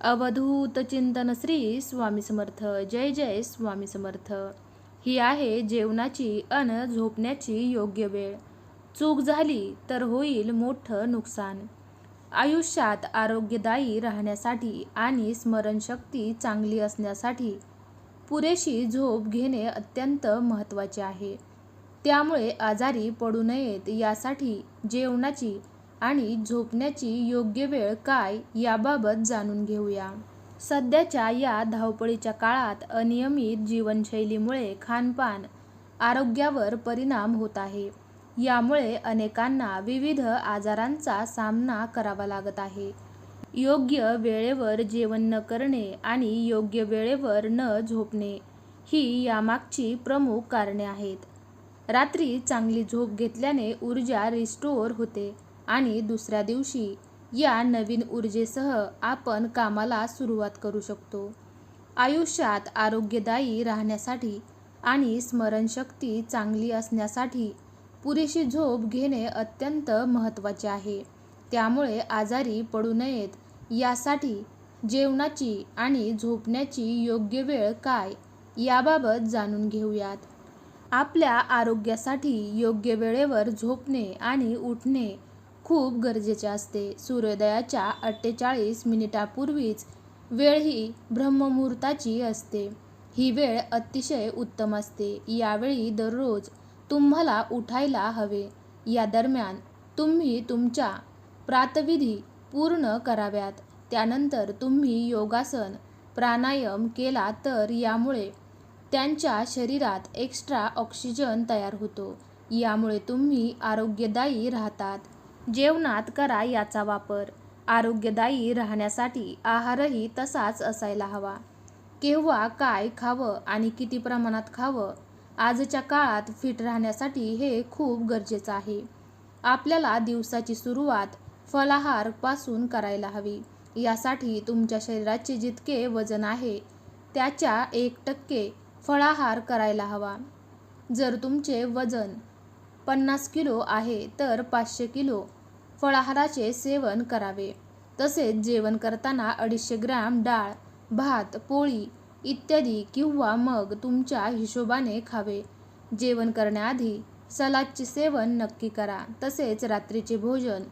अवधूत चिंतन श्री स्वामी समर्थ. जय जय स्वामी समर्थ. ही आहे जेवणाची अन झोपण्याची योग्य वेळ. चूक झाली तर होईल मोठं नुकसान. आयुष्यात आरोग्यदायी राहण्यासाठी आणि स्मरणशक्ती चांगली असण्यासाठी पुरेशी झोप घेणे अत्यंत महत्त्वाचे आहे. त्यामुळे आजारी पडू नयेत यासाठी जेवणाची आणि झोपण्याची योग्य वेळ काय याबाबत जाणून घेऊया. सध्याच्या या धावपळीच्या काळात अनियमित जीवनशैलीमुळे खानपान आरोग्यावर परिणाम होत आहे. यामुळे अनेकांना विविध आजारांचा सामना करावा लागत आहे. योग्य वेळेवर जेवण न करणे आणि योग्य वेळेवर न झोपणे ही यामागची प्रमुख कारणे आहेत. रात्री चांगली झोप घेतल्याने ऊर्जा रिस्टोअर होते. आणि दुसऱ्या दिवशी या नवीन ऊर्जेसह आपण कामाला सुरुवात करू शकतो. आयुष्यात आरोग्यदायी राहण्यासाठी आणि स्मरणशक्ती चांगली असण्यासाठी पुरेशी झोप घेणे अत्यंत महत्त्वाचे आहे. त्यामुळे आजारी पडू नयेत. यासाठी जेवणाची आणि झोपण्याची योग्य वेळ काय याबाबत जाणून घेऊयात. आपल्या आरोग्यासाठी योग्य वेळेवर झोपणे आणि उठणे खूप गरजेचे असते. सूर्योदयाच्या अठ्ठेचाळीस मिनिटापूर्वीच वेळ ही ब्रह्ममुहूर्ताची असते. ही वेळ अतिशय उत्तम असते. यावेळी दररोज तुम्हाला उठायला हवे. या दरम्यान तुम्ही तुमच्या प्रातविधी पूर्ण कराव्यात. त्यानंतर तुम्ही योगासन प्राणायाम केला तर यामुळे त्यांच्या शरीरात एक्स्ट्रा ऑक्सिजन तयार होतो. यामुळे तुम्ही आरोग्यदायी राहतात. जेवणात करा याचा वापर. आरोग्यदायी राहण्यासाठी आहारही तसाच असायला हवा. केव्हा काय खावं आणि किती प्रमाणात खावं आजच्या काळात फिट राहण्यासाठी हे खूप गरजेचं आहे. आपल्याला दिवसाची सुरुवात फलाहारपासून करायला हवी. यासाठी तुमच्या शरीराचे जितके वजन आहे त्याच्या एक टक्के फळाहार करायला हवा. जर तुमचे वजन पन्नास किलो आहे तर पाचशे किलो फळाहाराचे सेवन करावे. तसेच जेवण करताना अडीचशे ग्रॅम डाळ भात पोळी इत्यादी किंवा मग तुमच्या हिशोबाने खावे. जेवण करण्याआधी सलादचे सेवन नक्की करा. तसेच रात्रीचे भोजन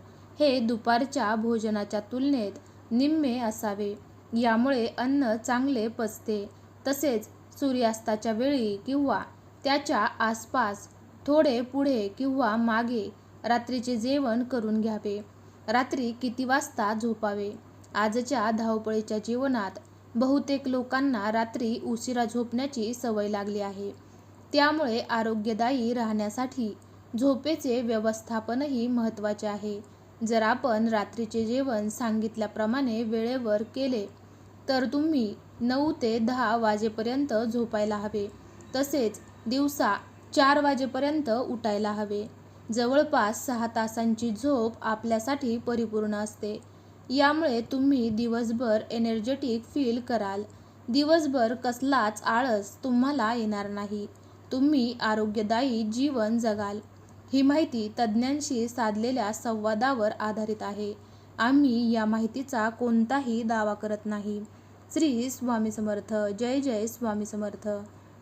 हे दुपारच्या भोजनाच्या तुलनेत निम्मे असावे. यामुळे अन्न चांगले पचते. तसेच सूर्यास्ताच्या वेळी किंवा त्याच्या आसपास थोडे पुढे किंवा मागे रात्रीचे जेवण करून घ्यावे. रात्री किती वाजता झोपावे? आजच्या धावपळीच्या जीवनात बहुतेक लोकांना रात्री उशिरा झोपण्याची सवय लागली आहे. त्यामुळे आरोग्यदायी राहण्यासाठी झोपेचे व्यवस्थापनही महत्त्वाचे आहे. जर आपण रात्रीचे जेवण सांगितल्याप्रमाणे वेळेवर केले तर तुम्ही नऊ ते दहा वाजेपर्यंत झोपायला हवे. तसेच दिवसा चार वाजेपर्यंत उठायला हवे. जवळपास सहा तासांची झोप आपल्यासाठी परिपूर्ण असते. यामुळे तुम्ही दिवसभर एनर्जेटिक फील कराल. दिवसभर कसलाच आळस तुम्हाला येणार नाही. तुम्ही आरोग्यदायी जीवन जगाल. ही माहिती तज्ज्ञांशी साधलेल्या संवादावर आधारित आहे. आम्ही या माहितीचा कोणताही दावा करत नाही. श्री स्वामी समर्थ. जय जय स्वामी समर्थ.